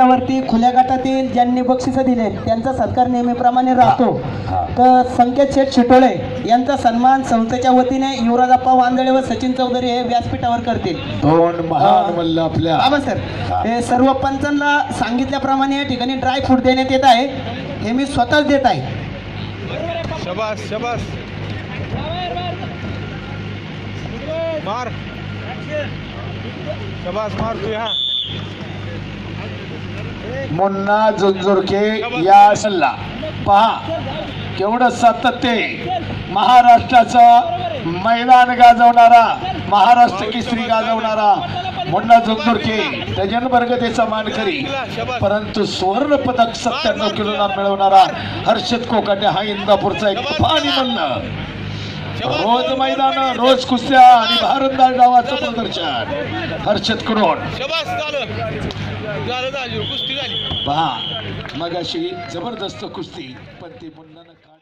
त्यावरती खुल्या गटातील ज्यांनी बक्षिसं दिले त्यांचा सत्कार नेहमीप्रमाणे राहतो. तर संकेत शेठ शिटोळे यांचा सन्मान संस्थेच्या वतीने युवराजप्पा वांदळे व सचिन चौधरी हे व्यासपीठावर करतील दोन महान. मल्ल आपल्या बाबा सर हा. सर्व पंचांना सांगितल्याप्रमाणे या ठिकाणी ड्राय फ्रूट देण्यात येत आहे हे मी स्वतःच देत आहे शबास शबास मार शबास मार तू हा मुन्ना झुंझुरके या सल्ला पहा केवढं सातत्य महाराष्ट्राचं मैदान गाजवणारा महाराष्ट्र केसरी गाजवणारा मुन्ना झुंझुरके डजन वर्गतेचा मानकरी परंतु सुवर्ण पदक सत्त्याण्णव किलोला मिळवणारा हर्षद कोकाटे हा इंदापूरचा एक पाणी म्हणणं रोज मैदान रोज कुस्त्या आणि भारतदार डावाचं प्रदर्शन हर्षद झाली पहा मग अशी जबरदस्त कुस्ती पण ती काढली